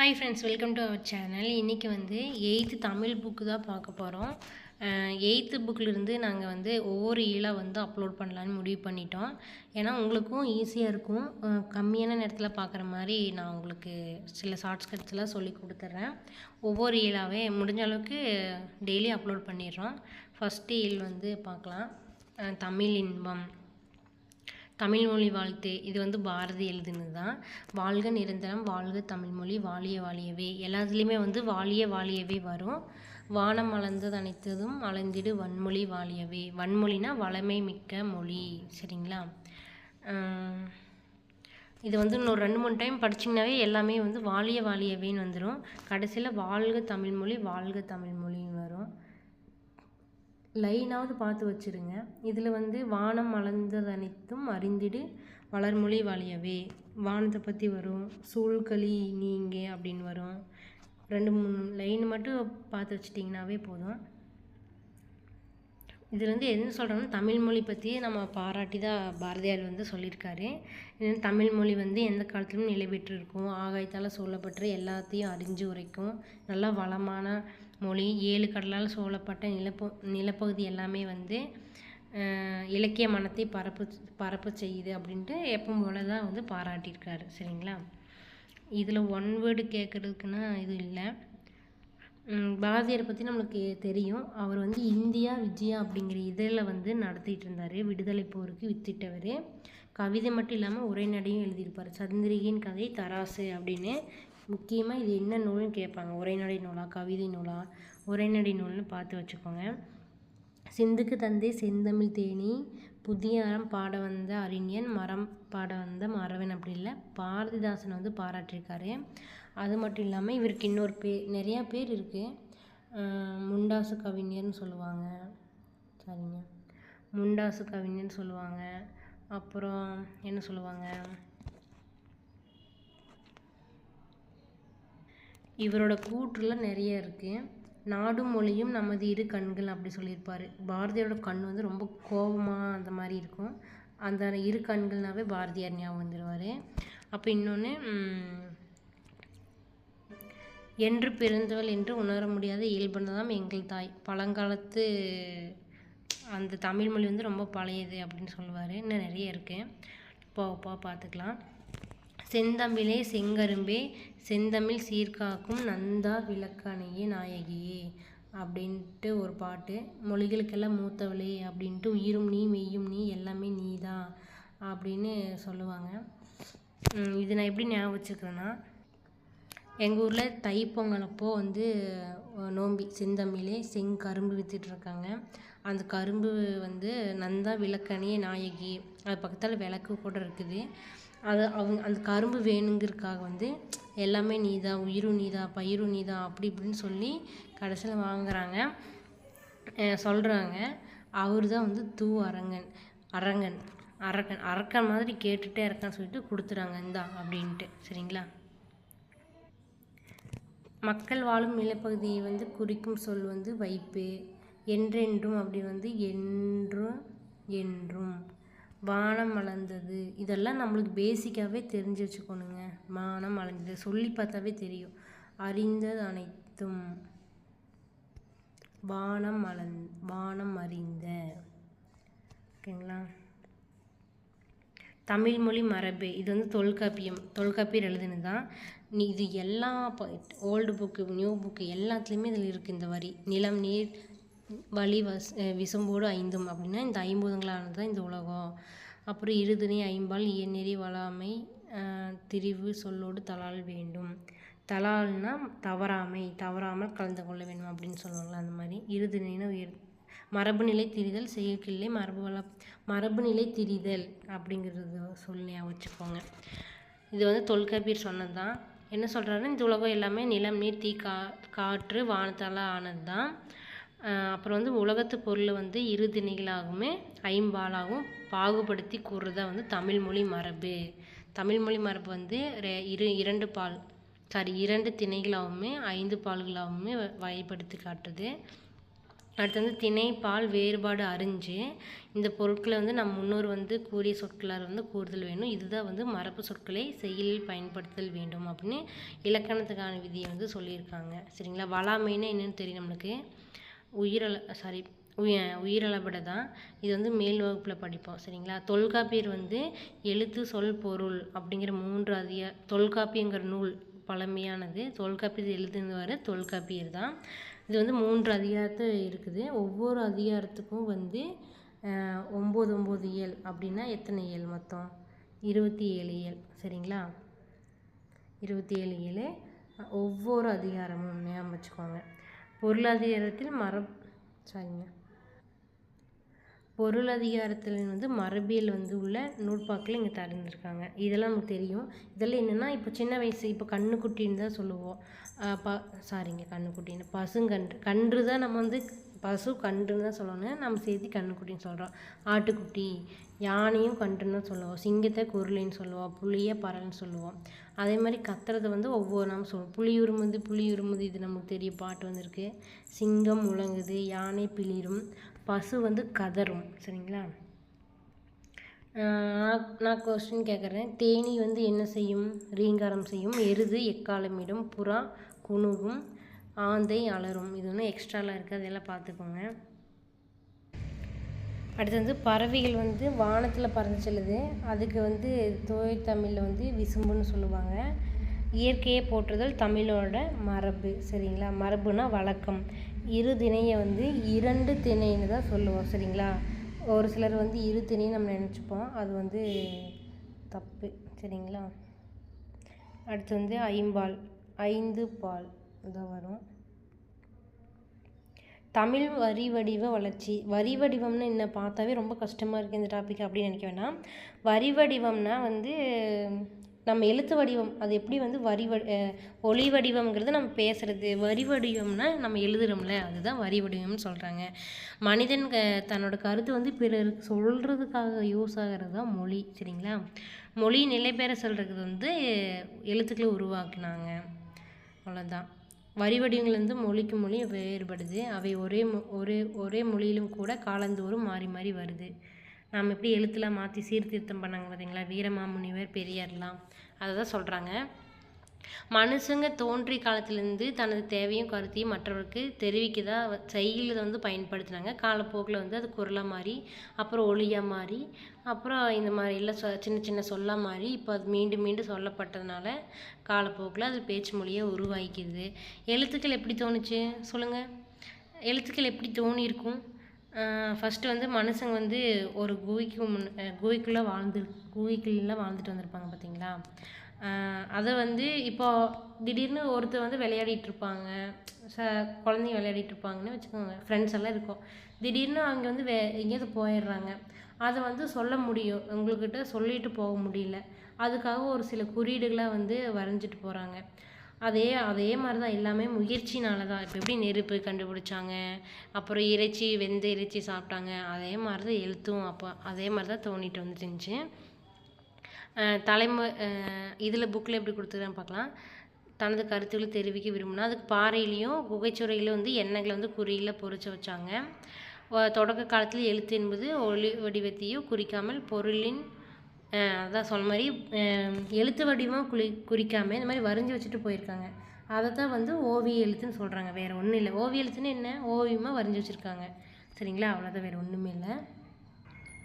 Hi friends welcome to our channel இன்றைக்கி வந்து eighth Tamil book தான் பார்க்க போகிறோம் எயித்து புக்கிலிருந்து நாங்கள் வந்து ஒவ்வொரு ஈழாக வந்து அப்லோட் பண்ணலான்னு முடிவு பண்ணிட்டோம். ஏன்னா உங்களுக்கும் ஈஸியாக இருக்கும். கம்மியான நேரத்தில் பார்க்குற மாதிரி நான் உங்களுக்கு சில ஷார்ட்ஸ்கட்ஸ்லாம் சொல்லி கொடுத்துட்றேன் ஒவ்வொரு ஈழாவே முடிஞ்ச அளவுக்கு டெய்லி அப்லோட் பண்ணிடுறோம். ஃபஸ்ட்டு ஈல் வந்து பார்க்கலாம். தமிழ் இன்பம். தமிழ்மொழி வாழ்த்து. இது வந்து பாரதி எழுதுனது தான் வாழ்க நிரந்தரம் வாழ்க தமிழ்மொழி வாழிய வாழியவே. எல்லாத்துலேயுமே வந்து வாழிய வாழியவே வரும். வானம் அளந்தது அனைத்ததும் அளந்திடு வன்மொழி வாழியவே. வன்மொழினா வளமை மிக்க மொழி. சரிங்களா? இது வந்து இன்னொரு ரெண்டு மூணு டைம் படிச்சிங்கனாவே எல்லாமே வந்து வாழிய வாழியவேன்னு வந்துடும் கடைசியில் வாழ்க தமிழ்மொழி வாழ்க தமிழ்மொழின்னு வரும். லைனாவது பார்த்து வச்சுருங்க. இதில் வந்து வானம் மலர்ந்ததனைத்தும் அறிந்திடு வளர்மொழி வாழியவே. வானத்தை பற்றி வரும். சூழ்களி நீங்க அப்படின்னு வரும். ரெண்டு மூணு லைன் மட்டும் பார்த்து வச்சிட்டிங்கனாவே போதும். இதில் வந்து என்ன சொல்கிறோன்னா தமிழ்மொழி பற்றி நம்ம பாராட்டி தான் பாரதியார் வந்து சொல்லியிருக்காரு. இது தமிழ்மொழி வந்து எந்த காலத்திலும் நிலைபெற்று இருக்கும் ஆகாயத்தால் சொல்லப்பட்டு எல்லாத்தையும் அறிஞ்சு உரைக்கும். நல்லா வளமான மொழி ஏழு கடலால் சூழப்பட்ட நிலப்ப நிலப்பகுதி எல்லாமே வந்து இலக்கிய மனத்தை பரப்பு பரப்பு செய்யுது அப்படின்ட்டு எப்பவும் போல தான் வந்து பாராட்டியிருக்காரு. சரிங்களா? இதில் ஒன் வேர்டு கேட்குறதுக்குன்னா இது இல்லை. பாரதியார் பற்றி நம்மளுக்கு தெரியும். அவர் வந்து இந்தியா விஜயா அப்படிங்கிற இதில் வந்து நடத்திட்டு இருந்தார். விடுதலை போருக்கு வித்திட்டவர். கவிதை மட்டும் இல்லாமல் உரைநடையும் எழுதியிருப்பார். சந்திரிகையின் கதை தராசு அப்படின்னு முக்கியமாக இது என்ன நூல்னு கேட்பாங்க. உரைநடை நூலா கவிதை நூலா உரைநடை நூல்னு பார்த்து வச்சுக்கோங்க. சிந்துக்கு தந்தை செந்தமிழ் தேனி புதிய அறம் பாட வந்த அறிஞன் மரம் பாட வந்த மறவன் அப்படி இல்லை பாரதிதாசன் வந்து பாராட்டியிருக்காரு. அது மட்டும் இல்லாமல் இவருக்கு இன்னொரு பேர் நிறையா பேர் இருக்குது முண்டாசு கவிஞர்னு சொல்லுவாங்க. சரிங்க. முண்டாசு கவிஞர்னு சொல்லுவாங்க. அப்புறம் என்ன சொல்லுவாங்க? இவரோட கூற்றுலாம் நிறைய இருக்குது நாடும் மொழியும் நமது இரு கண்கள் அப்படி சொல்லியிருப்பார். பாரதியாரோட கண் வந்து ரொம்ப கோபமாக அந்த மாதிரி இருக்கும். அந்த இரு கண்கள்னாவே பாரதியார் ஞாபகம் வந்துடுவார் அப்போ இன்னொன்று என்று பிறந்தவள் என்று உணர முடியாத இயல்புனதாம் எங்கள் தாய். பழங்காலத்து அந்த தமிழ்மொழி வந்து ரொம்ப பழையது அப்படின்னு சொல்லுவார். இன்னும் நிறைய இருக்குது போக போக பார்த்துக்கலாம். செந்தமிழே செங்கரும்பே செந்தமிழ் சீர்காக்கும் நந்தா விளக்கணையே நாயகியே அப்படின்ட்டு ஒரு பாட்டு. மொழிகளுக்கெல்லாம் மூத்தவளே அப்படின்ட்டு உயிரும் நீ மெய்யும் நீ எல்லாமே நீ தான் அப்படின்னு சொல்லுவாங்க. இது நான் எப்படி ஞாபகம் வச்சுக்கிறேன்னா எங்கள் ஊரில் தைப்பொங்கல் அப்போ வந்து நோம்பி செந்தமிழே செங்கரும்பு விற்றுட்ருக்காங்க அந்த கரும்பு வந்து நந்தா விளக்கணியே நாயகி. அது பக்கத்தில் விளக்கு கூட இருக்குது. அது அவங்க அந்த கரும்பு வேணுங்கிறதுக்காக வந்து எல்லாமே நீதான் உயிரும் நீதான் பயிரும் நீதான் அப்படி இப்படின்னு சொல்லி கடைசியில் வாங்குறாங்க. சொல்கிறாங்க அவர் தான் வந்து தூ அரங்கன் அரங்கன் அரக்கன் அரக்கன் மாதிரி கேட்டுகிட்டே இருக்கான்னு சொல்லிட்டு கொடுத்துறாங்க இந்தா அப்படின்ட்டு. சரிங்களா? மக்கள் வாழும் நிலப்பகுதியை வந்து குறிக்கும் சொல் வந்து வைப்பு. என்றென்றும் அப்படி வந்து என்றும் என்றும். வானம் மலர்ந்தது. இதெல்லாம் நம்மளுக்கு பேசிக்காகவே தெரிஞ்சு வச்சுக்கணுங்க. வானம் மலர்ந்தது. சொல்லி பார்த்தாவே தெரியும். அறிந்தது அனைத்தும் வானம் மலர்ந் வானம் அறிந்த. ஓகேங்களா? தமிழ்மொழி மரபு. இது வந்து தொல்காப்பியம் தொல்காப்பியர் எழுதுனது தான் நீ இது எல்லா ஓல்டு புக்கு நியூ புக்கு எல்லாத்துலேயுமே இதில் இருக்குது இந்த வரி. நிலம் நீர் வலி வஸ் அஹ் விசும்போடு ஐந்தும் அப்படின்னா இந்த ஐம்பதுங்களானது தான் இந்த உலகம். அப்புறம் இருதினை ஐம்பால் இயநெறி வளாமை திரிவு சொல்லோடு தலால் வேண்டும். தலால்னா தவறாமை தவறாமல் கலந்து கொள்ள வேண்டும் அப்படின்னு சொல்லுவாங்களா அந்த மாதிரி. இருதினைனா உயர் மரபு நிலை திரிதல் செயற்கில்லை மரபு வள மரபு நிலை திரிதல் அப்படிங்கிறது சொல்லியாக வச்சுக்கோங்க. இது வந்து தொல்காப்பியர் சொன்னது தான் என்ன சொல்கிறாருன்னா இந்த உலகம் எல்லாமே நிலம் நீர் தீ கா காற்று வானத்தால் ஆனது தான் அப்புறம் வந்து உலகத்து பொருளை வந்து இரு திணைகளாகவுமே ஐம்பாலாகவும் பாகுபடுத்தி கூறுறதா வந்து தமிழ்மொழி மரபு. தமிழ்மொழி மரபு வந்து ரெ- இரு இரண்டு பால் சாரி இரண்டு திணைகளாகவுமே ஐந்து பால்களாகவுமே வ- வகைப்படுத்தி காட்டுது. அடுத்து வந்து திணை பால் வேறுபாடு அறிஞ்சு இந்த பொருட்களை வந்து நம் முன்னோர் வந்து கூறிய சொற்களால் வந்து கூறுதல் வேணும். இதுதான் வந்து மரபு சொற்களை செயலில் பயன்படுத்தல் வேண்டும் அப்படின்னு இலக்கணத்துக்கான விதியை வந்து சொல்லியிருக்காங்க. சரிங்களா? வளாமைன்னா என்னென்னு தெரியும் நம்மளுக்கு உயிரள சாரி உய உயிரளவிட தான் இது வந்து மேல் வகுப்பில் படிப்போம் சரிங்களா? தொல்காப்பியர் வந்து எழுத்து சொல் பொருள் அப்படிங்கிற மூன்று அதிக தொல்காப்பியங்கிற நூல் பழமையானது. தொல்காப்பியத்தை எழுதுனவர் தொல்காப்பியர் தான் இது வந்து மூன்று அதிகாரத்தில் இருக்குது. ஒவ்வொரு அதிகாரத்துக்கும் வந்து ஒம்பது ஒம்பது இயல் அப்படின்னா எத்தனை இயல் மொத்தம்? இருபத்தி ஏழு இயல் சரிங்களா? இருபத்தி ஏழு ஏழு ஒவ்வொரு அதிகாரமும் ஞாபகம் வச்சுக்கோங்க. பொருளாதாரத்தில் மரப் சாரிங்க பொருளதிகாரத்தில் வந்து மரபியல் வந்து உள்ள நூற்பாக்கில் இங்கே தரந்துருக்காங்க இதெல்லாம் நமக்கு தெரியும். இதெல்லாம் என்னென்னா இப்போ சின்ன வயசு இப்போ கண்ணுக்குட்டின்னு தான் சொல்லுவோம். ப சாரிங்க கண்ணுக்குட்டின்னு. பசுங்கன்று. கன்று தான் நம்ம வந்து பசு கன்றுன்னு தான் சொல்லணும். நம்ம சேர்த்து கண்ணுக்குட்டின்னு சொல்கிறோம் ஆட்டுக்குட்டி யானையும் கன்றுன்னு தான் சொல்லுவோம். சிங்கத்தை குருளின்னு சொல்லுவோம். புளியை பறல்னு சொல்லுவோம். அதே மாதிரி கத்துறது வந்து ஒவ்வொரு நாம சொல்லுவோம். புலி உருமுது புலி உருமுது இது நமக்கு தெரிய பாட்டு வந்திருக்கு. சிங்கம் முழங்குது யானை பிளிரும் பசு வந்து கதறும். சரிங்களா? நான் நான் கொஸ்டின் கேட்குறேன் தேனி வந்து என்ன செய்யும்? ரீங்காரம் செய்யும். எருது எக்காலமிடும். புறா குணுகும் ஆந்தை அலறும் இது ஒன்றும் எக்ஸ்ட்ராலாம் இருக்குது அதெல்லாம் பார்த்துக்கோங்க. அடுத்து வந்து பறவைகள் வந்து வானத்தில் பறந்து செல்லுது. அதுக்கு வந்து தோய் தமிழில் வந்து விசும்புன்னு சொல்லுவாங்க. இயற்கையை போற்றுதல் தமிழோட மரபு. சரிங்களா? மரபுனா வழக்கம். இரு திணையை வந்து இரண்டு திணைன்னு தான் சொல்லுவோம். சரிங்களா? ஒரு சிலர் வந்து இரு திணைன்னு நம்ம நினச்சிப்போம். அது வந்து தப்பு. சரிங்களா? அடுத்து வந்து ஐம்பால். ஐந்து பால். இதான் வரும். தமிழ் வரி வடிவ வளர்ச்சி. வரி வடிவம்னு என்ன பார்த்தாவே ரொம்ப கஷ்டமாக இருக்குது இந்த டாபிக் அப்படின்னு நினைக்க வேண்டாம். வரி வடிவம்னா வந்து நம்ம எழுத்து வடிவம். அது எப்படி வந்து வரி வ ஒளி வடிவம்ங்கிறது நம்ம பேசுகிறது வரி வடிவம்னா நம்ம எழுதுறோம்ல அதுதான் வரி வடிவம்னு சொல்கிறாங்க மனிதன் க தன்னோட கருத்து வந்து பிறருக்கு சொல்கிறதுக்காக யூஸ் ஆகிறது தான் மொழி சரிங்களா? மொழி நிலை பேர சொல்கிறது வந்து எழுத்துக்களை உருவாக்குனாங்க. அவ்வளோதான் வரி வடிவங்கள்லேருந்து மொழிக்கு மொழி வேறுபடுது. அவை ஒரே மொ- ஒரே ஒரே மொழியிலும் கூட காலந்தோறும் மாறி மாறி வருது. நாம் எப்படி எழுத்துலாம் மாற்றி சீர்திருத்தம் பண்ணாங்க பார்த்தீங்களா வீரமாமுனிவர் பெரியார்லாம். அதை தான் சொல்கிறாங்க மனுஷங்க தோன்றிய காலத்திலேருந்து தனது தேவையும் கருத்தையும் மற்றவருக்கு தெரிவிக்கதா செய்யுள் வந்து பயன்படுத்தினாங்க. காலப்போக்கில் வந்து அது குரலாக மாறி அப்புறம் ஒளியாக மாறி அப்புறம் இந்த மாதிரி எல்லாம் சொ சின்ன சின்ன சொல்லாக மாறி இப்போ அது மீண்டும் மீண்டும் சொல்லப்பட்டதுனால காலப்போக்கில் அது பேச்சு மொழியாக உருவாக்கிது எழுத்துக்கள் எப்படி தோணுச்சு? சொல்லுங்கள் எழுத்துக்கள் எப்படி தோணியிருக்கும் ஃபஸ்ட்டு வந்து மனுஷங்க வந்து ஒரு குகைக்கு முன் குகைக்குள்ளே வாழ்ந்து குகைக்குள்ள வாழ்ந்துட்டு வந்திருப்பாங்க பார்த்தீங்களா அதை வந்து இப்போ திடீர்னு ஒருத்தர் வந்து விளையாடிட்டு இருப்பாங்க ச குழந்தைங்க விளையாடிட்டு இருப்பாங்கன்னு வச்சுக்கோங்க. ஃப்ரெண்ட்ஸ் எல்லாம் இருக்கும். திடீர்னு அங்கே வந்து வே எங்கேயாவது போயிடுறாங்க. அதை வந்து சொல்ல முடியும். உங்கள்கிட்ட சொல்லிட்டு போக முடியல. அதுக்காக ஒரு சில குறியீடுகளை வந்து வரைஞ்சிட்டு போகிறாங்க அதே அதே மாதிரி தான் எல்லாமே முயற்சினால தான் இப்போ எப்படி நெருப்பு கண்டுபிடிச்சாங்க? அப்புறம் இறைச்சி வெந்த இறைச்சி சாப்பிட்டாங்க. அதே மாதிரி தான் எழுத்தும் அப்போ அதே மாதிரி தான் தோணிட்டு வந்துட்டு இருந்துச்சு தலைமு இதில் புக்கில் எப்படி கொடுத்துருக்கான்னு பார்க்கலாம். தனது கருத்துக்களை தெரிவிக்க விரும்பினா அதுக்கு பாறையிலையும் குகைச்சுறையிலும் வந்து எண்ணெய்களை வந்து குறியில் பொறிச்சு வச்சாங்க. தொடக்க காலத்தில் எழுத்து என்பது ஒளி வடிவத்தையும் குறிக்காமல் பொருளின் அதான் சொன்ன மாதிரி எழுத்து வடிவம் குறி குறிக்காமல் இந்த மாதிரி வரைஞ்சி வச்சுட்டு போயிருக்காங்க. அதை தான் வந்து ஓவிய எழுத்துன்னு சொல்கிறாங்க வேறு ஒன்றும் இல்லை. ஓவிய எழுத்துன்னு என்ன? ஓவியமாக வரைஞ்சி வச்சுருக்காங்க. சரிங்களா? அவ்வளோதான் வேறு ஒன்றுமே இல்லை.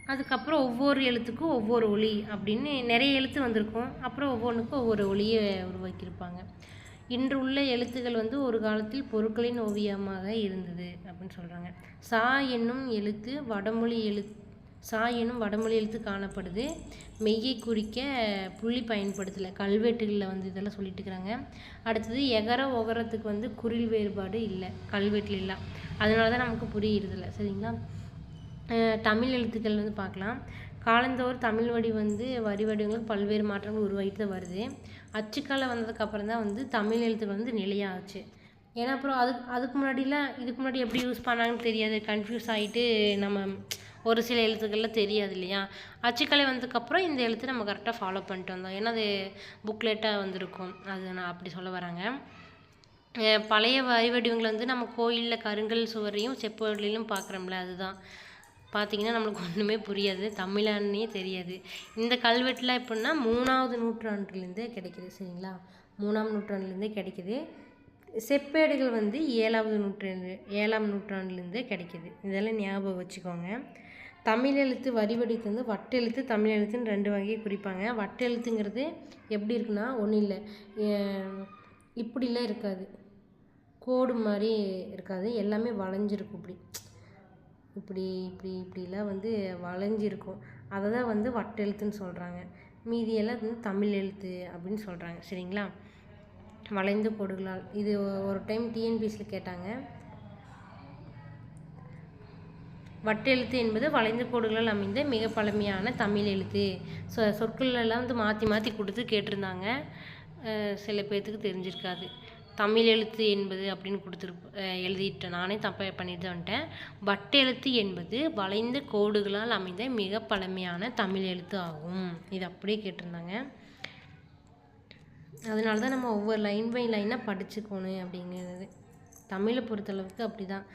அதுக்கப்புறம் ஒவ்வொரு எழுத்துக்கும் ஒவ்வொரு ஒளி அப்படின்னு நிறைய எழுத்து வந்திருக்கும். அப்புறம் ஒவ்வொன்றுக்கும் ஒவ்வொரு ஒளியை உருவாக்கியிருப்பாங்க. இன்று உள்ள எழுத்துக்கள் வந்து ஒரு காலத்தில் பொருட்களின் ஓவியமாக இருந்தது அப்படின்னு சொல்கிறாங்க சா என்னும் எழுத்து வடமொழி எழுத் சா என்னும் வடமொழி எழுத்து காணப்படுது. மெய்யை குறிக்க புள்ளி பயன்படுத்தலை கல்வெட்டுகளில் வந்து இதெல்லாம் சொல்லிட்டு இருக்கிறாங்க. அடுத்தது எகர ஒகரத்துக்கு வந்து குறில் வேறுபாடு இல்லை கல்வெட்டில் இல்லை அதனால தான் நமக்கு புரியுறதில்ல சரிங்களா? தமிழ் எழுத்துக்கள் வந்து பார்க்கலாம். காலந்தோறும் தமிழ் வடி வந்து வரி வடிவங்களுக்கு பல்வேறு மாற்றங்கள் உருவாகிட்டு தான் வருது. அச்சுக்கலை வந்ததுக்கப்புறம் தான் வந்து தமிழ் எழுத்துக்கள் வந்து நிலையாச்சு. ஏன்னா அப்புறம் அதுக்கு அதுக்கு முன்னாடிலாம் இதுக்கு முன்னாடி எப்படி யூஸ் பண்ணாங்கன்னு தெரியாது. கன்ஃபியூஸ் ஆகிட்டு நம்ம ஒரு சில எழுத்துக்கள்லாம் தெரியாது இல்லையா? அச்சுக்கலை வந்ததுக்கப்புறம் இந்த எழுத்து நம்ம கரெக்டாக ஃபாலோ பண்ணிட்டு வந்தோம். ஏன்னா அது புக்லெட்டாக வந்திருக்கும். அது நான் அப்படி சொல்ல வராங்க பழைய வரி வடிவங்களை வந்து நம்ம கோயிலில் கருங்கல் சுவரையும் செப்பொருளிலும் பார்க்குறோம்ல அதுதான். பார்த்திங்கன்னா நம்மளுக்கு ஒன்றுமே புரியாது. தமிழான்னே தெரியாது. இந்த கல்வெட்டுலாம் எப்படின்னா மூணாவது நூற்றாண்டுலேருந்தே கிடைக்கிது சரிங்களா? மூணாம் நூற்றாண்டுலேருந்தே கிடைக்கிது. செப்பேடுகள் வந்து ஏழாவது நூற்றாண்டு ஏழாம் நூற்றாண்டுலேருந்தே கிடைக்கிது. இதெல்லாம் ஞாபகம் வச்சுக்கோங்க. தமிழ் எழுத்து வரி வடிவத்தை வந்து வட்டெழுத்து தமிழ் எழுத்துன்னு ரெண்டு வகையை குறிப்பாங்க. வட்டெழுத்துங்கிறது எப்படி இருக்குன்னா ஒன்றும் இல்லை. இப்படிலாம் இருக்காது. கோடு மாதிரி இருக்காது. எல்லாமே வளைஞ்சிருக்கும் இப்படி. இப்படி இப்படி இப்படிலாம் வந்து வளைஞ்சிருக்கும். அதை தான் வந்து வட்டெழுத்துன்னு சொல்கிறாங்க மீதியெல்லாம் வந்து தமிழ் எழுத்து அப்படின்னு சொல்கிறாங்க சரிங்களா? வளைந்து கோடுகளால் இது ஒரு டைம் டிஎன்பிஎஸ்சியில் கேட்டாங்க. வட்டெழுத்து என்பது வளைந்த கோடுகளால் அமைந்த மிக பழமையான தமிழ் எழுத்து. சொ சொற்கள் எல்லாம் வந்து மாற்றி மாற்றி கொடுத்து கேட்டிருந்தாங்க. சில பேர்த்துக்கு தெரிஞ்சிருக்காது. தமிழ் எழுத்து என்பது அப்படின்னு கொடுத்துருப்ப எழுதிட்டேன் நானே தப்பாக பண்ணிட்டு தான் வந்துட்டேன் வட்டெழுத்து என்பது வளைந்த கோடுகளால் அமைந்த மிக பழமையான தமிழ் எழுத்து ஆகும். இது அப்படியே கேட்டிருந்தாங்க. அதனால தான் நம்ம ஒவ்வொரு லைன் பை லைனாக படிச்சுக்கணும் அப்படிங்கிறது. தமிழை பொறுத்தளவுக்கு அப்படி தான்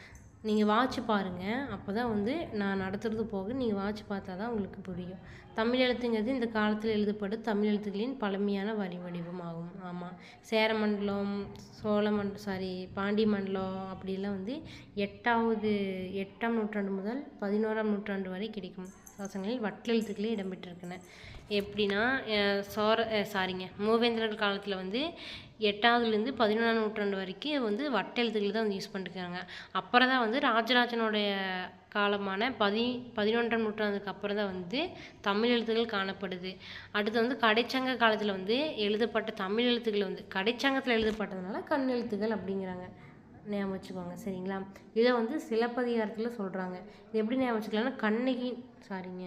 நீங்கள் வாட்ச் பாருங்கள் அப்போ தான் வந்து நான் நடத்துறது போக நீங்கள் வாட்ச் பார்த்தா தான் உங்களுக்கு புரியும். தமிழ் எழுத்துங்கிறது இந்த காலத்தில் எழுதப்படும். தமிழ் எழுத்துக்களின் பழமையான வரி வடிவம் ஆகும் ஆமாம் சேர மண்டலம் சோழ மண்டலம் சாரி பாண்டி மண்டலம் அப்படிலாம் வந்து எட்டாவது எட்டாம் நூற்றாண்டு முதல் பதினோராம் நூற்றாண்டு வரை கிடைக்கும். சாசனங்களில் வட்டெழுத்துக்களே இடம்பெற்றிருக்கின்றன. எப்படின்னா சோர சாரிங்க மூவேந்திரர் காலத்தில் வந்து எட்டாவதுலேருந்து பதினொன்றாம் நூற்றாண்டு வரைக்கும் வந்து வட்டெழுத்துக்கள் தான் வந்து யூஸ் பண்ணிருக்காங்க அப்புறம் தான் வந்து ராஜராஜனுடைய காலமான பதி பதினொன்றாம் நூற்றாண்டுக்கு அப்புறம் தான் வந்து தமிழ் எழுத்துக்கள் காணப்படுது. அடுத்து வந்து கடைச்சங்க காலத்தில் வந்து எழுதப்பட்ட தமிழ் எழுத்துக்கள் வந்து கடைச்சங்கத்தில் எழுதப்பட்டதுனால கண் எழுத்துக்கள் அப்படிங்கிறாங்க. ஞாபகம் வச்சுக்கோங்க சரிங்களா? இதை வந்து சிலப்பதிகாரத்தில் சொல்கிறாங்க இது எப்படி ஞாபகம் வச்சுக்கலாம்னா கண்ணகி சாரிங்க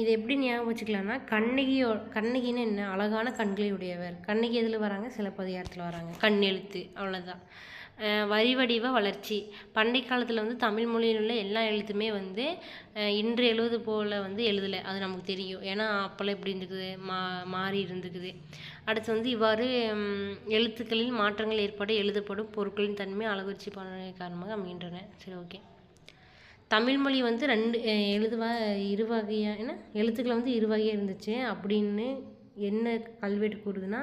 இதை எப்படி ஞாபகம் வச்சுக்கலாம்னா கண்ணகியோ கண்ணகின்னு என்ன? அழகான கண்களை உடையவர். கண்ணகி எதில் வராங்க? சிலப்பதிகாரத்தில் வராங்க. கண் எழுத்து அவ்வளோதான் வரிவடிவ வரி வளர்ச்சி. பண்டை காலத்தில் வந்து தமிழ் மொழியில் உள்ள எல்லா எழுத்துமே வந்து இன்று எழுவது போல் வந்து எழுதலை. அது நமக்கு தெரியும். ஏன்னா அப்போல்லாம் எப்படி இருந்துக்குது? மா மாறி இருந்துக்குது. அடுத்து வந்து இவ்வாறு எழுத்துக்களில் மாற்றங்கள் ஏற்பட எழுதப்படும் பொருட்களின் தன்மை அழகுச்சி பண்ண காரணமாக அமைகின்றன. சரி ஓகே. தமிழ்மொழி வந்து ரெண்டு எழுதுவா இரு வகையாக என்ன? எழுத்துக்களை வந்து இரு வகையாக இருந்துச்சு. அப்படின்னு என்ன கல்வெட்டு கூறுதுன்னா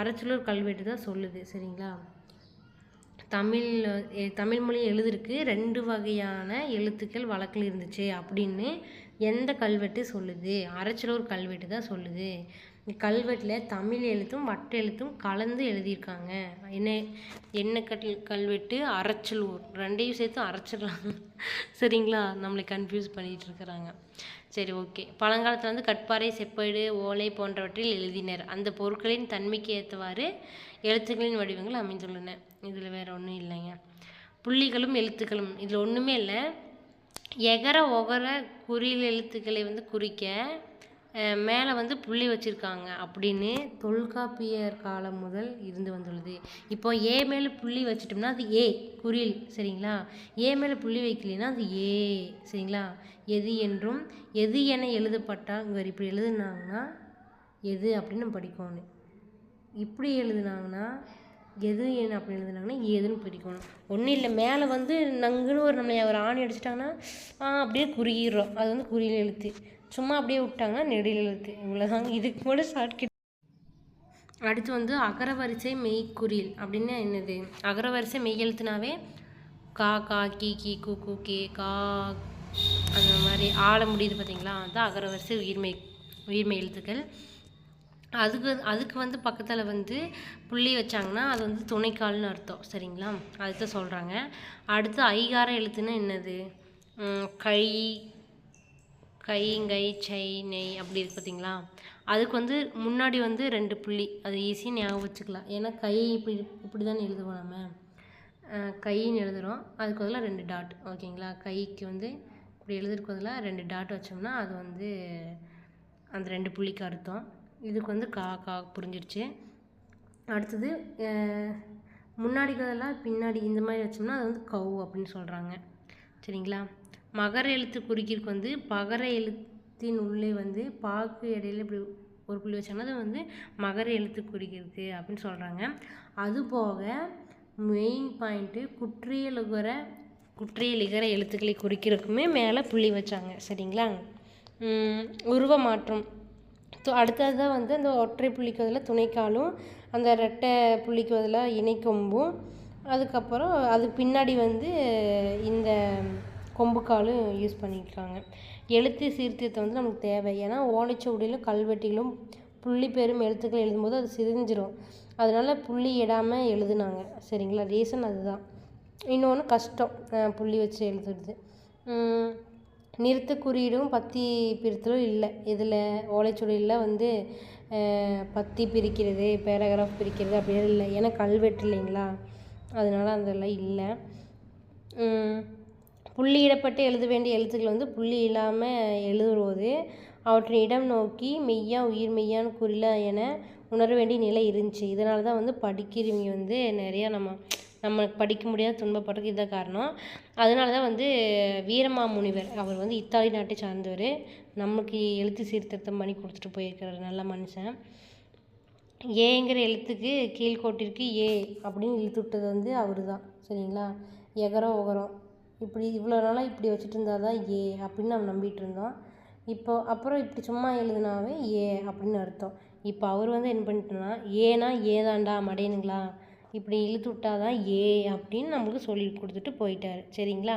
அரச்சலூர் கல்வெட்டு தான் சொல்லுது சரிங்களா? தமிழ் தமிழ்மொழி தமிழ் ரெண்டு வகையான எழுத்துக்கள் வழக்கில் இருந்துச்சு அப்படின்னு எந்த கல்வெட்டு சொல்லுது? அரச்சலூர் கல்வெட்டு தான் சொல்லுது. கல்வெட்டில் தமிழ் எழுத்தும் வட்ட எழுத்தும் கலந்து எழுதியிருக்காங்க. என்ன என்ன கல் கல்வெட்டு அரைச்சலூர் ரெண்டையும் சேர்த்து அரைச்சிடலாம். சரிங்களா? நம்மளை கன்ஃபியூஸ் பண்ணிகிட்டு இருக்கிறாங்க. சரி ஓகே பழங்காலத்தில் வந்து கட்பாறை செப்பேடு ஓலை போன்றவற்றில் எழுதினர். அந்த பொருட்களின் தன்மைக்கு ஏற்றவாறு எழுத்துக்களின் வடிவங்கள் அமைந்துள்ளன. இதில் வேறு ஒன்றும் இல்லைங்க. புள்ளிகளும் எழுத்துக்களும். இதில் ஒன்றுமே இல்லை. எகர ஒகர குறியில் எழுத்துக்களை வந்து குறிக்க மேலே வந்து புள்ளி வச்சுருக்காங்க அப்படின்னு தொல்காப்பியர் காலம் முதல் இருந்து வந்துள்ளது. இப்போ ஏ மேலே புள்ளி வச்சிட்டோம்னா அது ஏ. குறில் சரிங்களா? ஏ மேலே புள்ளி வைக்கலைன்னா அது ஏ சரிங்களா? எது என்றும் எது என எழுதப்பட்டால் இங்கே இப்படி எழுதுனாங்கன்னா எது அப்படின்னு படிக்கணும். இப்படி எழுதுனாங்கன்னா எது என்ன அப்படி எழுதுனாங்கன்னா ஏதுன்னு பிடிக்கணும். ஒன்றும் இல்லை மேலே வந்து நங்குன்னு ஒரு நம்மளை ஒரு ஆணி அடிச்சிட்டாங்கன்னா அப்படியே குறுகிடுறோம் அது வந்து குறியில் எழுத்து. சும்மா அப்படியே விட்டாங்கன்னா நெடில் எழுத்து. இவ்வளோதாங்க இதுக்கு கூட ஷார்ட்கட் அடுத்து வந்து அகரவரிசை மெய்க்குறில் அப்படின்னா என்னது? அகரவரிசை மெய் எழுத்துனாவே கா கா கி கி கு கு கே கா அந்த மாதிரி ஆள முடியுது பார்த்தீங்களா? அதுதான் அகரவரிசை உயிர்மெய் உயிர்மெய் எழுத்துக்கள். அதுக்கு அதுக்கு வந்து பக்கத்தில் வந்து புள்ளி வச்சாங்கன்னா அது வந்து துணைக்கால்னு அர்த்தம். சரிங்களா? அதுதான் சொல்கிறாங்க அடுத்து ஐகார எழுத்துன்னா என்னது? கை கை கை சை நெய் அப்படி இருக்கு பார்த்தீங்களா அதுக்கு வந்து முன்னாடி வந்து ரெண்டு புள்ளி. அது ஈஸியாக ஞாபகம் வச்சுக்கலாம். ஏன்னா கை இப்படி இப்படி தானே எழுதுவோம் நம்ம. கைன்னு எழுதுகிறோம் அதுக்கு பதிலாக ரெண்டு டாட் ஓகேங்களா? கைக்கு வந்து இப்படி எழுதுறதுக்கு பதிலாக ரெண்டு டாட் வச்சோம்னா அது வந்து அந்த ரெண்டு புள்ளிக்கு அர்த்தம். இதுக்கு வந்து கா கா புரிஞ்சிருச்சு. அடுத்தது முன்னாடி முன்னாடிக்கு பதிலாக பின்னாடி இந்த மாதிரி வச்சோம்னா அது வந்து கவு அப்படின்னு சொல்கிறாங்க சரிங்களா? மகர எழுத்து குறிக்கிறதுக்கு வந்து பகர எழுத்தின் உள்ளே வந்து பாக்கு இடையில இப்படி ஒரு புள்ளி வச்சாங்கன்னா அது வந்து மகர எழுத்து குறிக்கிறது அப்படின்னு சொல்கிறாங்க அதுபோக மெயின் பாயிண்ட்டு குற்றியலுகர குற்றியலிகர எழுத்துக்களை குறிக்கிறதுக்குமே மேலே புள்ளி வச்சாங்க. சரிங்களா? உருவ மாற்றம். து- அடுத்தது வந்து அந்த ஒற்றை புள்ளிக்கு பதிலாக துணைக்காலும் அந்த ரெட்டை புள்ளிக்கு பதிலாக இணைக்கொம்பும் அதுக்கப்புறம் அதுக்கு பின்னாடி வந்து இந்த கொம்புக்காலும் யூஸ் பண்ணியிருக்காங்க எழுத்து சீர்திருத்தம் வந்து நமக்கு தேவை. ஏன்னா ஓலைச்சுவடியிலும் கல்வெட்டிலும் புள்ளி பெரும் எழுத்துக்கள் எழுதும்போது அது சிதைஞ்சிரும். அதனால புள்ளி இடாமல் எழுதுனாங்க. சரிங்களா? ரீசன் அதுதான். இன்னொன்று கஷ்டம். புள்ளி வச்சு எழுதுறது. நிறுத்த குறியீடும் பத்தி பிரித்தலும் இல்லை. இதில் ஓலைச்சுவடியில் வந்து பத்தி பிரிக்கிறது பேராகிராஃப் பிரிக்கிறது அப்படியே இல்லை. ஏன்னா கல்வெட்டு இல்லைங்களா? அதனால் அதெல்லாம் இல்லை. புள்ளியிடப்பட்டு எழுத வேண்டிய எழுத்துக்கள் வந்து புள்ளி இல்லாமல் எழுதுவது. அவற்றின் இடம் நோக்கி மெய்யா உயிர் மெய்யான்னு குறில என உணர வேண்டிய நிலை இருந்துச்சு. இதனால தான் வந்து படிக்கிறவங்க வந்து நிறையா நம்ம நம்ம படிக்க முடியாத துன்பப்படுறதுக்கு இதுதான் காரணம். அதனால தான் வந்து வீரமாமுனிவர் அவர் வந்து இத்தாலி நாட்டை சார்ந்தவர். நமக்கு எழுத்து சீர்திருத்தம் பண்ணி கொடுத்துட்டு போயிருக்கிறார் நல்ல மனுஷன். ஏங்கிற எழுத்துக்கு கீழ்கோட்டிற்கு ஏ அப்படின்னு இழுத்து விட்டது வந்து அவர் தான் சரிங்களா? எகரம் உகரம் இப்படி இவ்வளோ நாளாக இப்படி வச்சுட்டு இருந்தால் தான் ஏ அப்படின்னு நம்ம நம்பிட்டு இருந்தோம். இப்போ அப்புறம் இப்படி சும்மா எழுதுனாவே ஏ அப்படின்னு அர்த்தம். இப்போ அவர் வந்து என்ன பண்ணிட்டோன்னா ஏனா ஏதாண்டா மடையனுங்களா? இப்படி இழுத்து விட்டாதான் ஏ அப்படின்னு நம்மளுக்கு சொல்லி கொடுத்துட்டு போயிட்டாரு. சரிங்களா?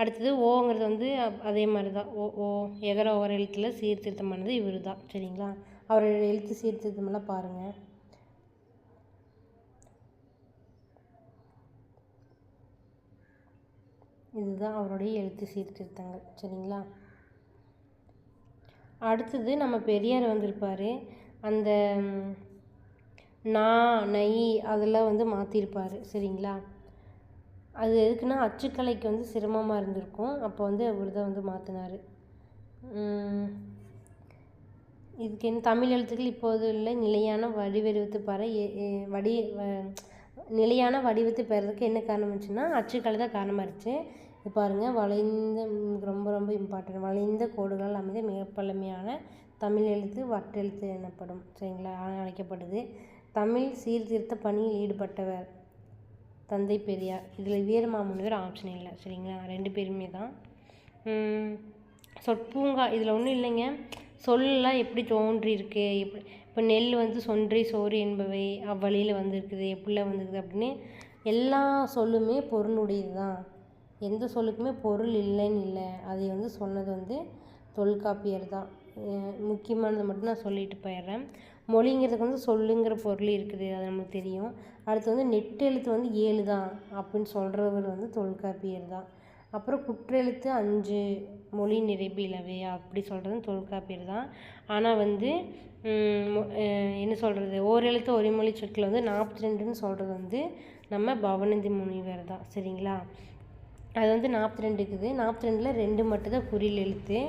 அடுத்தது ஓங்கிறது வந்து அதே மாதிரி தான். ஓ ஓ எகர ஒகர எழுத்தில் சீர்திருத்தம் பண்ணது இவர் தான் சரிங்களா? அவரோட எழுத்து சீர்திருத்தமெல்லாம் பாருங்கள் இதுதான் அவருடைய எழுத்து சீர்திருத்தங்கள். சரிங்களா? அடுத்தது நம்ம பெரியார் வந்திருப்பார். அந்த நா நை அதெல்லாம் வந்து மாற்றிருப்பார் சரிங்களா? அது எதுக்குன்னா அச்சுக்கலைக்கு வந்து சிரமமாக இருந்திருக்கும். அப்போ வந்து அவர் தான் வந்து மாற்றினார் இதுக்கு என்ன தமிழ் எழுத்துக்கள் இப்போது உள்ள நிலையான வடிவெடுத்து பெற எ- வடி வ- நிலையான வடிவத்தை பெறதுக்கு என்ன காரணம் இருந்துச்சுன்னா அச்சுக்கலை தான் காரணமாக இருந்துச்சு. இது பாருங்கள் வளைந்த ரொம்ப ரொம்ப இம்பார்ட்டன்ட் வளைந்த கோடுகளால் அமைந்த மிகப்பழமையான தமிழ் எழுத்து வட்டெழுத்து எனப்படும். சரிங்களா? அழைக்கப்படுது. தமிழ் சீர்திருத்த பணியில் ஈடுபட்டவர் தந்தை பெரியார். இதில் வீரமாமுனிவர் ஆப்ஷன் இல்லை. சரிங்களா? ரெண்டு பேருமே தான். சொற்பூங்கா இதில் ஒன்றும் இல்லைங்க. சொல்லலாம் எப்படி தோன்றியிருக்கு? எப்படி இப்போ நெல் வந்து சொன்றி சோறு என்பவை அவ்வழியில் வந்திருக்குது எப்படிலாம் வந்திருக்குது அப்படின்னு எல்லா சொல்லுமே பொருளுடையது தான். எந்த சொல்லுக்குமே பொருள் இல்லைன்னு இல்லை. அதை வந்து சொன்னது வந்து தொல்காப்பியர் தான். முக்கியமானதை மட்டும் நான் சொல்லிட்டு போயிடுறேன். மொழிங்கிறதுக்கு வந்து சொல்லுங்கிற பொருள் இருக்குது அது நமக்கு தெரியும். அடுத்து வந்து நெட்டெழுத்து வந்து ஏழு தான் அப்படின்னு சொல்கிறவர் வந்து தொல்காப்பியர் தான். அப்புறம் குற்றெழுத்து அஞ்சு மொழி நிறைவு இலவே அப்படி சொல்கிறது தொல்காப்பியர் தான் ஆனால் வந்து என்ன சொல்கிறது ஓரெழுத்து ஒரு மொழி சொற்கள் வந்து நாற்பத்தி ரெண்டுன்னு சொல்கிறது வந்து நம்ம பவனந்தி முனிவர் தான். சரிங்களா? அது வந்து நாற்பத்தி ரெண்டு இருக்குது நாற்பத்தி ரெண்டில் ரெண்டு மட்டும்தான் குறில் எழுத்து.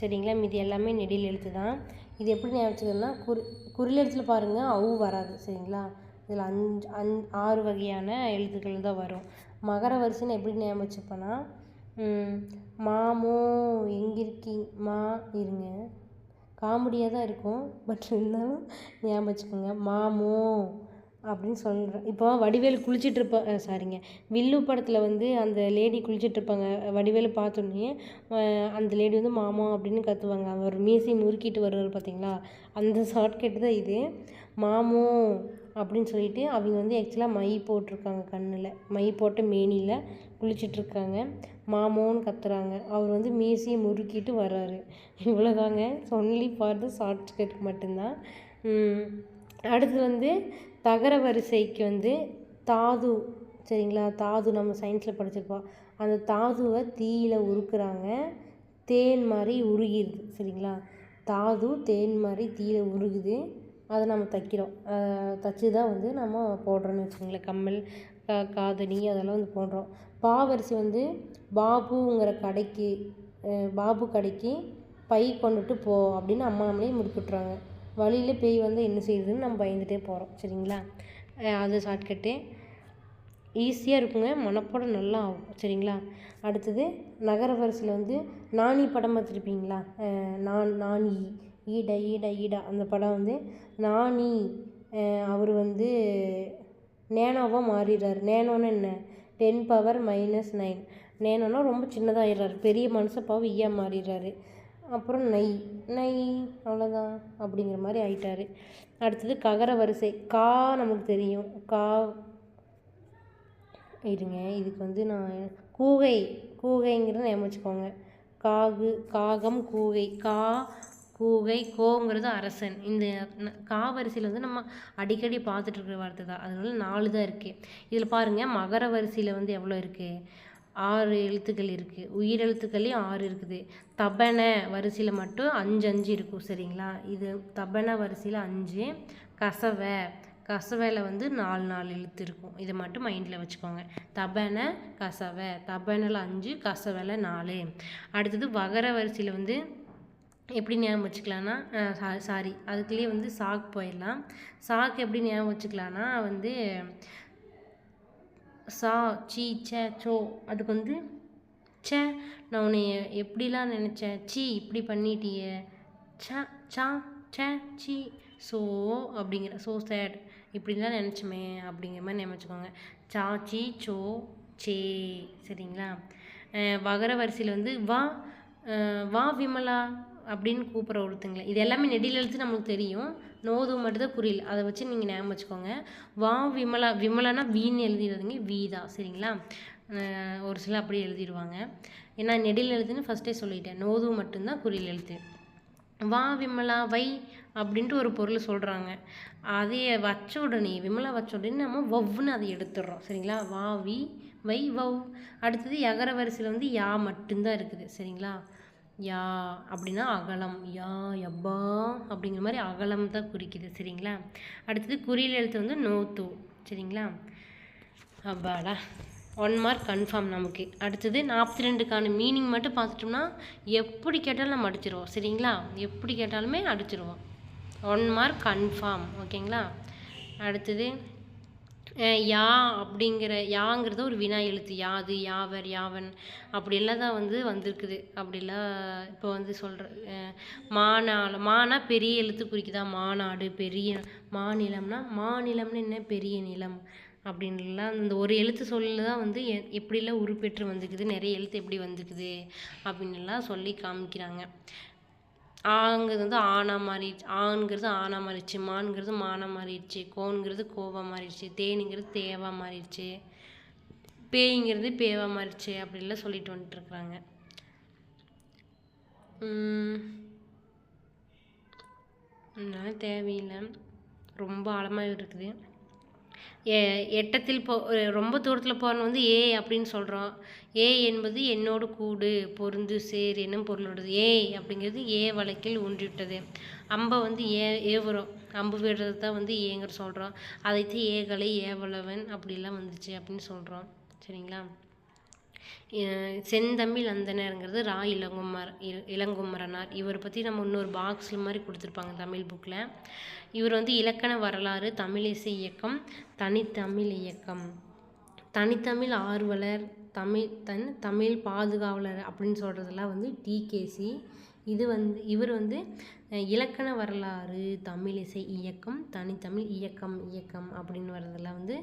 சரிங்களா? மீதி எல்லாமே நெடில் எழுத்து தான். இது எப்படி ஞாபகம் குறி குறில் எழுத்தில் பாருங்கள் அவு வராது. சரிங்களா? இதில் அஞ்சு அஞ் ஆறு வகையான எழுத்துக்கள் தான் வரும். மகர வரிசைன்னு எப்படி ஞாபகம் வச்சுப்பேன்னா மாமோ எங்கே இருக்கீங்க மா இருங்க. காமெடியாக தான் இருக்கும். பட் இருந்தாலும் ஞாபகம் வச்சுக்கோங்க. மாமோ அப்படின்னு சொல்கிறேன் இப்போ வடிவேலு குளிச்சிட்டு சாரிங்க வில்லு படத்தில் வந்து அந்த லேடி குளிச்சிட்ருப்பாங்க வடிவேலு பார்த்தோன்னே அந்த லேடி வந்து மாமா அப்படின்னு கத்துவாங்க. அவர் மீசை முறுக்கிட்டு வருவார் பார்த்தீங்களா? அந்த ஷார்ட்கட் தான் இது. மாமோ அப்படின்னு சொல்லிட்டு அவங்க வந்து ஆக்சுவலாக மை போட்டிருக்காங்க கண்ணில். மை போட்ட மேனியில் குளிச்சிட்ருக்காங்க மாமோன்னு கத்துறாங்க. அவர் வந்து மீசையை முறுக்கிட்டு வர்றாரு. இவ்வளோதாங்க சொல்லி பார்த்து ஷார்ட்கட் மட்டும்தான். அடுத்து வந்து தகர வரிசைக்கு வந்து தாது. சரிங்களா? தாது நம்ம சயின்ஸில் படிச்சிருப்போம். அந்த தாதுவை தீயில் உருக்குறாங்க. தேன் மாதிரி உருகிடுது சரிங்களா? தாது தேன் மாதிரி தீயில் உருகுது. அதை நம்ம தைக்கிறோம். தைச்சி தான் வந்து நம்ம போடுறோன்னு வச்சுக்கோங்களேன். கம்மல் கா காதணி அதெல்லாம் வந்து போடுறோம். பாவரிசி வந்து பாபுங்கிற கடைக்கு பாபு கடைக்கு பை கொண்டுட்டு போ அப்படின்னு அம்மா நம்மளே முடிச்சு வழியில் பேய் வந்து என்ன செய்யுதுன்னு நம்ம பயந்துகிட்டே போகிறோம் சரிங்களா? அது ஷார்ட்கட்டு. ஈஸியாக இருக்குங்க. மனப்பாடம் நல்லா ஆகும். சரிங்களா? அடுத்தது நகர வரிசையில் வந்து நாணி படம் பார்த்துருப்பீங்களா நான் நாணி. ஈட ஈட ஈடா. அந்த படம் வந்து நானி அவர் வந்து நேனோவாக மாறிடுறாரு. நேனோன்னு என்ன? Ten power minus nine. நேனோன்னா ரொம்ப சின்னதாகிடுறாரு பெரிய மனுஷன் பாவம் ஈயா மாறிடுறாரு. அப்புறம் நை நை அவ்வளோதான் அப்படிங்கிற மாதிரி ஆயிட்டார். அடுத்தது ககர வரிசை. கா நமக்கு தெரியும். கா இருங்க இதுக்கு வந்து நான் கூகை கூகைங்கிறத ஞாபகம் வச்சுக்கோங்க. காகு காகம் கூகை. கா கூகை கோங்கிறது அரசன். இந்த கா வரிசையில் வந்து நம்ம அடிக்கடி பார்த்துட்டு இருக்கிற வார்த்தை தான். அதனால நாலு தான் இருக்குது இதில் பாருங்கள் மகர வரிசையில் வந்து எவ்வளோ இருக்குது ஆறு எழுத்துக்கள் இருக்குது உயிரெழுத்துக்கள்லேயும் ஆறு இருக்குது. தபன வரிசையில் மட்டும் அஞ்சு அஞ்சு இருக்கும். சரிங்களா? இது தபன வரிசையில் அஞ்சு கசவை. கசவையில் வந்து நாலு நாலு எழுத்து இருக்கும். இதை மட்டும் மைண்டில் வச்சுக்கோங்க. தபன கசவை. தபனில் அஞ்சு கசவையில் நாலு. அடுத்தது வகர வரிசையில் வந்து எப்படி ஞாபகம் வச்சுக்கலான்னா சாரி அதுக்குள்ளேயே வந்து சாக்கு போயிடலாம். சாக்கு எப்படி ஞாபகம் வச்சுக்கலான்னா வந்து சா சீ சே சோ அதுக்கு வந்து ச்சே நான் உன்னை எப்படிலாம் நினச்சேன்? சீ இப்படி பண்ணிட்டியே. ச சா சே சீ ஸோ அப்படிங்கிற ஸோ சேட் இப்படிலாம் நினச்சோமே அப்படிங்கிற மாதிரி நினச்சிக்கோங்க சா சீ சோ சே சரிங்களா? வகர வரிசையில் வந்து வா வா விமலா அப்படின்னு கூப்பிட்ற ஒருத்தங்களை. இது எல்லாமே நெடியில் எழுத்து நம்மளுக்கு தெரியும். நோது மட்டும்தான் குறியில் அதை வச்சு நீங்கள் ஞாபகம் வச்சுக்கோங்க. வா விமலா விமலானா வீன்னு எழுதிடுறதுங்க. வீ தான் சரிங்களா? ஒரு சிலர் அப்படியே எழுதிடுவாங்க. ஏன்னா நெடில் எழுத்துன்னு ஃபஸ்ட்டே சொல்லிட்டேன். நோது மட்டும்தான் குறியில் எழுத்து. வா விமலா வை அப்படின்ட்டு ஒரு பொருள் சொல்கிறாங்க அதைய வச்ச உடனே விமலா வச்ச உடனே நம்ம வவ்வுன்னு அதை எடுத்துடுறோம். சரிங்களா? வா வி வை வவ் அடுத்தது எகர வரிசையில் வந்து யா மட்டும்தான் இருக்குது. சரிங்களா? யா அப்படின்னா அகலம். யா யப்பா அப்படிங்கிற மாதிரி அகலம் தான் குறிக்குது சரிங்களா? அடுத்தது குறியில் எழுத்து வந்து நோத்து சரிங்களா? அப்பாடா. ஒன் மார்க் கன்ஃபார்ம் நமக்கு. அடுத்தது நாற்பத்தி ரெண்டுக்கான மீனிங் மட்டும் பார்த்துட்டோம்னா எப்படி கேட்டாலும் நம்ம அடிச்சிருவோம் சரிங்களா? எப்படி கேட்டாலுமே அடிச்சிருவோம். ஒன் மார்க் கன்ஃபார்ம் ஓகேங்களா? அடுத்தது யா அப்படிங்கிற யாங்கிறது ஒரு வினா எழுத்து. யாது யாவர் யாவன். அப்படியெல்லாம் தான் வந்து வந்திருக்குது. அப்படிலாம் இப்போ வந்து சொல்கிற மாநாள் மானா பெரிய எழுத்து குறிக்குதா? மாநாடு பெரிய மாநிலம்னா மாநிலம்னு என்ன? பெரிய நிலம். அப்படின்லாம் அந்த ஒரு எழுத்து சொல்லில் தான் வந்து எ எப்படிலாம் உருப்பெற்று வந்துக்குது நிறைய எழுத்து எப்படி வந்துக்குது அப்படின்னுலாம் சொல்லி காமிக்கிறாங்க. ஆங்கிறது வந்து ஆனா மாறிடுச்சு. ஆண்கிறது ஆனா மாறிடுச்சு. மான்கிறது மானா மாறிடுச்சு. கோன்கிறது கோவா மாறிடுச்சு. தேனிங்கிறது தேவா மாறிடுச்சு. பேய்ங்கிறது பேவா மாறிடுச்சு அப்படின்லாம் சொல்லிட்டு வந்துட்டு இருக்கிறாங்க தேவையில்லை. ரொம்ப ஆழமாக இருக்குது. எட்டத்தில் போ ரொம்ப தூரத்தில் போகிறவன் வந்து ஏ அப்படின்னு சொல்கிறோம் ஏ என்பது என்னோடு கூடு பொருந்து சேர் என்னும் பொருளோடது ஏ அப்படிங்கிறது ஏ வழக்கில் ஊன்றிவிட்டது. அம்பை வந்து ஏ ஏவுறோம் அம்பு விடுறது தான் வந்து ஏங்கிற சொல்கிறோம் அதைத்து ஏகலை ஏவலவன் அப்படிலாம் வந்துச்சு அப்படின்னு சொல்கிறோம் சரிங்களா? செந்தமிழ் அந்தனருங்கிறது ரா இளங்குமர் இ- இளங்குமரனார். இவரை பற்றி நம்ம இன்னொரு பாக்ஸில் மாதிரி கொடுத்துருப்பாங்க தமிழ் புக்கில் இவர் வந்து இலக்கண வரலாறு தமிழிசை இயக்கம் தனித்தமிழ் இயக்கம். தனித்தமிழ் ஆர்வலர் தமிழ் தன் தமிழ் பாதுகாவலர் அப்படின்னு சொல்கிறதெல்லாம் வந்து டிகேசி இது வந்து இவர் வந்து இலக்கண வரலாறு தமிழிசை இயக்கம் தனித்தமிழ் இயக்கம் இயக்கம் அப்படின்னு வர்றதெல்லாம் வந்து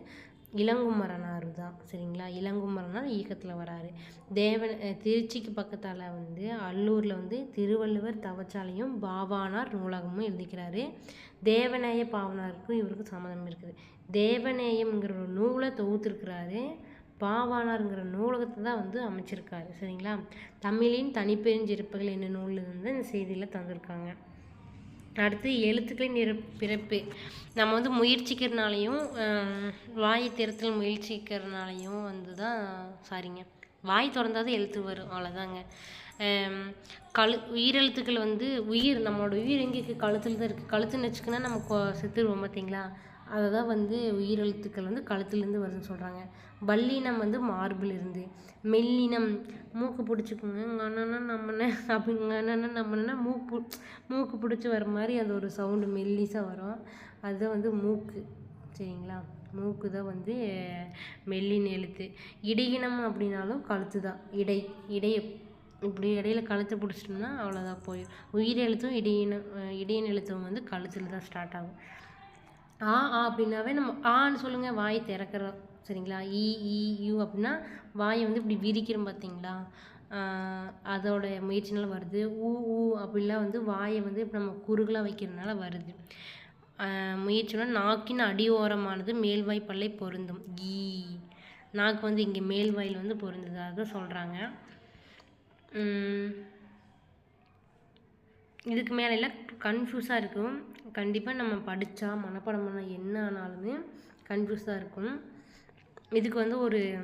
இளங்குமரனார் தான் சரிங்களா? இளங்குமரனார் இயக்கத்தில் வராரு. தேவன் திருச்சிக்கு பக்கத்தால் வந்து அல்லூரில் வந்து திருவள்ளுவர் தவச்சாலையும் பாவானார் நூலகமும் எழுதிக்கிறாரு. தேவநேய பாவனாருக்கும் இவருக்கும் சம்மந்தம் இருக்குது. தேவநேயம்ங்கிற ஒரு நூலை தொகுத்திருக்கிறாரு. பாவானாருங்கிற நூலகத்தை தான் வந்து அமைச்சிருக்காரு சரிங்களா? தமிழின் தனிப்பெருஞ்சிறப்புகள் என்ன நூலில் வந்து இந்த செய்தியில் தந்திருக்காங்க. அடுத்து எழுத்துக்களின் நிற பிறப்பு. நம்ம வந்து முயற்சிக்கிறனாலையும் வாய் திறத்தல் முயற்சிக்கிறனாலையும் வந்து தான் சாரிங்க. வாய் திறந்தாதான் எழுத்து வரும் அவ்வளோதாங்க கழு உயிரெழுத்துக்கள் வந்து உயிர் நம்மளோட உயிர் எங்கே இருக்குது கழுத்தில் தான் இருக்குது கழுத்துன்னு வச்சுக்கினா நம்ம கொ- செத்துருவோம் பார்த்தீங்களா அதை தான் வந்து உயிரெழுத்துக்கள் வந்து கழுத்துலேருந்து வருதுன்னு சொல்கிறாங்க வல்லினம் வந்து மார்பிலிருந்து. மெல்லினம் மூக்கு பிடிச்சிக்குங்க ngana நம்மன அப்படிங்கன்னா நம்மனா மூக்கு மூக்கு பிடிச்சி வர மாதிரி அந்த ஒரு சவுண்டு மெல்லிசாக வரும். அதுதான் வந்து மூக்கு. சரிங்களா? மூக்கு தான் வந்து மெல்லின் எழுத்து. இடையினம் அப்படின்னாலும் கழுத்து தான் இடை இடை இப்படி இடையில கழுத்தை பிடிச்சிட்டோம்னா அவ்வளோதான் போயிடும். உயிர் எழுத்தும் இடையின இடையின எழுத்தும் வந்து கழுத்தில் தான் ஸ்டார்ட் ஆகும். ஆ ஆ அப்படின்னாவே நம்ம ஆன்னு சொல்லுங்கள் வாய் திறக்கிறோம். சரிங்களா? இ ஈ யூ அப்படின்னா வாயை வந்து இப்படி விரிக்கிறோம் பார்த்தீங்களா? ஆஹ் அதோட முயற்சினால வருது. ஊ ஊ அப்படிலாம் வந்து வாயை வந்து இப்போ நம்ம குறுகலாக வைக்கிறதுனால வருது. முயற்சினா நாக்கின் அடி ஓரமானது மேல்வாய் பல்லை பொருந்தும். ஈ நாக்கு வந்து இங்கே மேல்வாயில் வந்து பொருந்ததாக சொல்கிறாங்க இதுக்கு மேலே கன்ஃபியூஸாக இருக்கும். கண்டிப்பாக நம்ம படித்தா மனப்பாடம் பண்ணால் என்ன ஆனாலுமே கன்ஃபியூஸாக இருக்கும். இதுக்கு வந்து ஒரு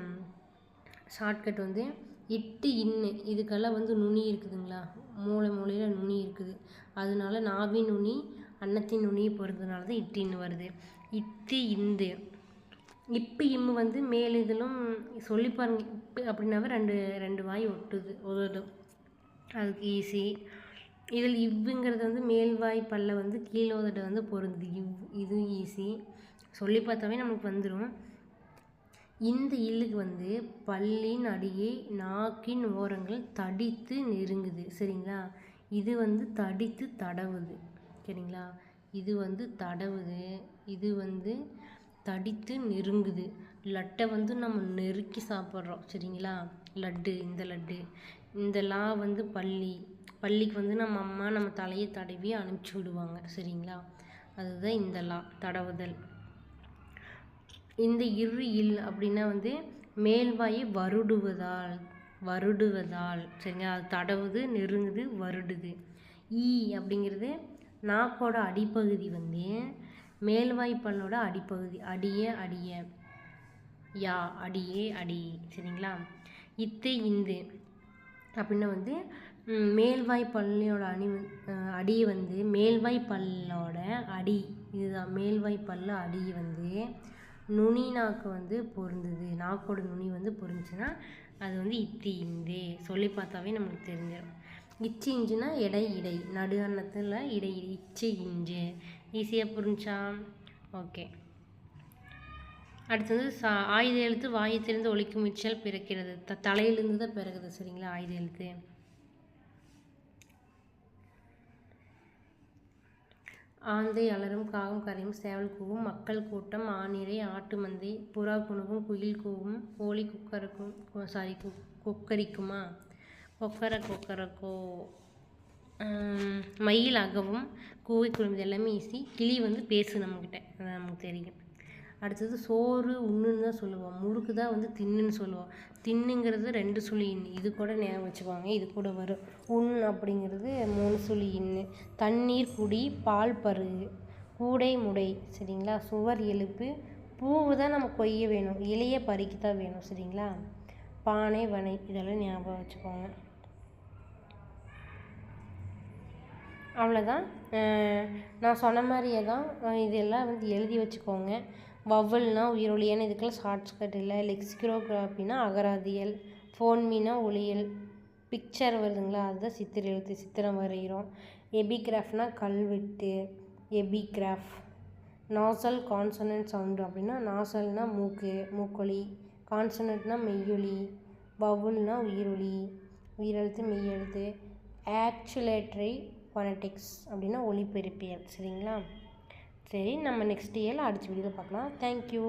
ஷார்ட்கட் வந்து இட்டு இன்னு. இதுக்கெல்லாம் வந்து நுனி இருக்குதுங்களா? மூளை மூளையில் நுனி இருக்குது. அதனால நாவின் நுனி அன்னத்தின் நுனி பொறுத்ததுனால தான் இட்டு இன்னு வருது. இட்டு இந்து. இப்பு இம்மு வந்து மேல் இதிலும் சொல்லி பாருங்க. இப்பு அப்படின்னாவே ரெண்டு ரெண்டு வாய் ஒட்டுது. உதடும் அதுக்கு ஈஸி இதில் இவ்வுங்கிறது வந்து மேல்வாய் பல்ல வந்து கீழோதட்ட வந்து பொருந்துது. இவ் இதுவும் ஈஸி சொல்லி பார்த்தாவே நமக்கு வந்துடும் இந்த இல்லுக்கு வந்து பல்லின் அடியை நாக்கின் ஓரங்கள் தடித்து நெருங்குது. சரிங்களா? இது வந்து தடித்து தடவுது. சரிங்களா? இது வந்து தடவுது. இது வந்து தடித்து நெருங்குது. லட்டை வந்து நம்ம நெருக்கி சாப்பிட்றோம். சரிங்களா? லட்டு இந்த லட்டு. இந்த லா வந்து பள்ளி பள்ளிக்கு வந்து நம்ம அம்மா நம்ம தலையை தடவி அனுப்பிச்சி விடுவாங்க சரிங்களா? அதுதான் இந்த லா தடவுதல். இந்த இரு இல் அப்படின்னா வந்து மேல்வாயை வருடுவதால் வருடுவதால் சரிங்களா? அது தடவுது நெருங்குது வருடுது. ஈ அப்படிங்கிறது நாக்கோட அடிப்பகுதி வந்து மேல்வாய் பல்லோட அடிப்பகுதி அடியே அடிய. யா அடியே அடி சரிங்களா? இத்து இந்து அப்படின்னா வந்து மேல்வாய் பல்லியோட அணி வந்து- அடி வந்து மேல்வாய் பல்லோட அடி. இதுதான் மேல்வாய் பல்லு அடி வந்து நுனி நாக்கு வந்து பொருந்தது. நாக்கோட நுனி வந்து பொருந்துச்சுன்னா அது வந்து இத்தி இந்து சொல்லி பார்த்தாவே நம்மளுக்கு தெரிஞ்சிடும் இச்சி இஞ்சுனா இடை இடை நடு அன்னத்தில் இடை இச்சி இஞ்சு. ஈஸியாக புரிஞ்சா? ஓகே. அடுத்தது சா ஆயுத எழுத்து வாயத்திலிருந்து ஒழிக்கும் முயற்சியால் பிறக்கிறது. த தலையிலிருந்து தான் பிறகுது சரிங்களா? ஆயுத எழுத்து. ஆந்தை அலறும் காகம் கரையும் சேவல் கூவும் மக்கள் கூட்டம் ஆநிறை ஆட்டு மந்தை புறா குணுகும் குயில் கூவும் கோழி குக்கரக்கும் சாரி கொக்கரிக்குமா? கொக்கர கொக்கரக்கோ. மயில் அகவும் கூவை குழும்பு எல்லாமே ஈஸி கிளி வந்து பேசு நம்மக்கிட்ட அது நமக்கு தெரியும். அடுத்தது சோறு உண்ணுன்னு தான் சொல்லுவோம். முறுக்கு தான் வந்து தின்னுன்னு சொல்லுவோம். தின்னுங்கிறது ரெண்டு சுழி இன்னு இது கூட ஞாபகம் வச்சுக்குவாங்க இது கூட வரும். உண் அப்படிங்கிறது மூணு சுழி இன்னு தண்ணீர் குடி பால் பருகு கூடை முடை சரிங்களா? சுவர் எழுப்பு பூவு தான் நம்ம கொய்ய வேணும் இலைய பறிக்க தான் வேணும் சரிங்களா? பானை வனை இதெல்லாம் ஞாபகம் வச்சுக்கோங்க. அவ்வளோதான் நான் சொன்ன மாதிரியே தான் இதெல்லாம் வந்து எழுதி வச்சுக்கோங்க. வவ்வல்னா உயிரொலியான இதுக்கெல்லாம் ஷார்ட்கட் இல்லை லெக்ஸிக்ரோகிராஃபினா அகராதியல் ஃபோன்மினா ஒளியல் பிக்சர் வருதுங்களா அதுதான் சித்திர எழுத்து சித்திரம் வரைகிறோம். எபிகிராஃப்னா கல்வெட்டு எபிகிராஃப் நாசல் கான்சனன்ட் சவுண்டு அப்படின்னா நாசல்னா மூக்கு மூக்கொலி கான்சனன்ட்னா மெய்யொலி வவுல்னா உயிரொலி உயிரெழுத்து மெய்யெழுத்து ஆக்சுலேட்டரி ஃபொனட்டிக்ஸ் அப்படின்னா ஒளிபெருப்பியல் சரிங்களா? சரி நம்ம நெக்ஸ்ட் இயரில் அடுத்த வீடியோவில் பார்க்கலாம். தேங்க்யூ